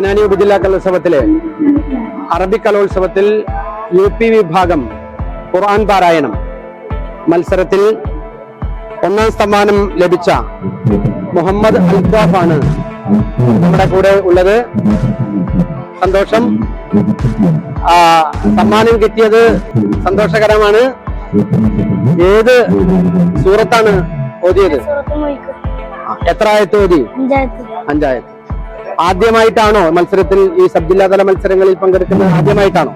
പൊന്നാനി ഉപജില്ലാ കലോത്സവത്തിലെ അറബി കലോത്സവത്തിൽ യു പി വിഭാഗം ഖുർആൻ പാരായണം. മത്സരത്തിൽ ഒന്നാം സമ്മാനം ലഭിച്ച മുഹമ്മദ് അൽത്താഫ് ആണ് നമ്മുടെ കൂടെ ഉള്ളത്. സന്തോഷം. സമ്മാനം കിട്ടിയത് സന്തോഷകരമാണ്. ഏത് സൂറത്താണ് ഓതിയത്? എത്ര ആയത്ത് ഓതി? അഞ്ചായത്ത്. ആദ്യമായിട്ടാണോ മത്സരത്തിൽ ഈ സബ് ജില്ലാതല മത്സരങ്ങളിൽ പങ്കെടുക്കുന്നത്? ആദ്യമായിട്ടാണോ?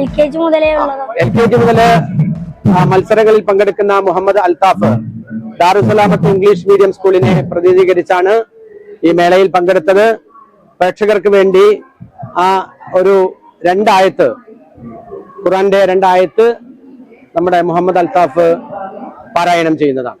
എൽ കെ ജി മുതലേ മത്സരങ്ങളിൽ പങ്കെടുക്കുന്ന മുഹമ്മദ് അൽത്താഫ് ദാറുസലാമത്ത് ഇംഗ്ലീഷ് മീഡിയം സ്കൂളിനെ പ്രതിനിധീകരിച്ചാണ് ഈ മേളയിൽ പങ്കെടുത്തത്. പ്രേക്ഷകർക്ക് വേണ്ടി ആ ഒരു രണ്ടായത്ത് ഖുറാന്റെ രണ്ടായത്ത് നമ്മുടെ മുഹമ്മദ് അൽതാഫ് പാരായണം ചെയ്യുന്നതാണ്.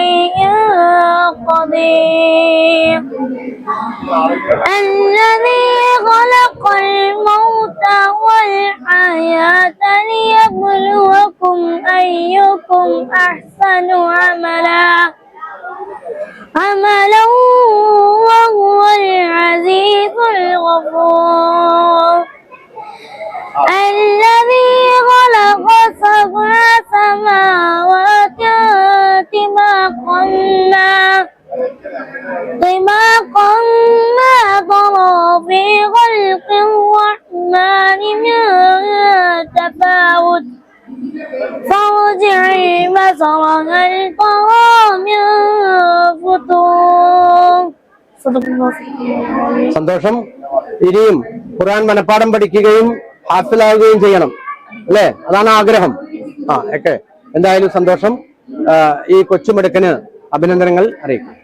قدير الذي خلق الموت والحياة ليبلوكم أيكم أحسن عملا. عملا وهو العزيز الغفور. الذي خلق سبع سماوات طباقا ما طباقا ما ترى في خلق الرحمن من تفاوت فارجع البصر هل ترى من فطور صدق الله സന്തോഷം ഇനിയും ഖുർആൻ മനഃപ്പാഠം പഠിക്കുകയും ഹാഫിലാവുകയും ചെയ്യണം അല്ലേ അതാണ് ആഗ്രഹം ആ ഒക്കെ എന്തായാലും സന്തോഷം ആ, ഈ കൊച്ചുമെടുക്കന് അഭിനന്ദനങ്ങൾ അറിയിക്കും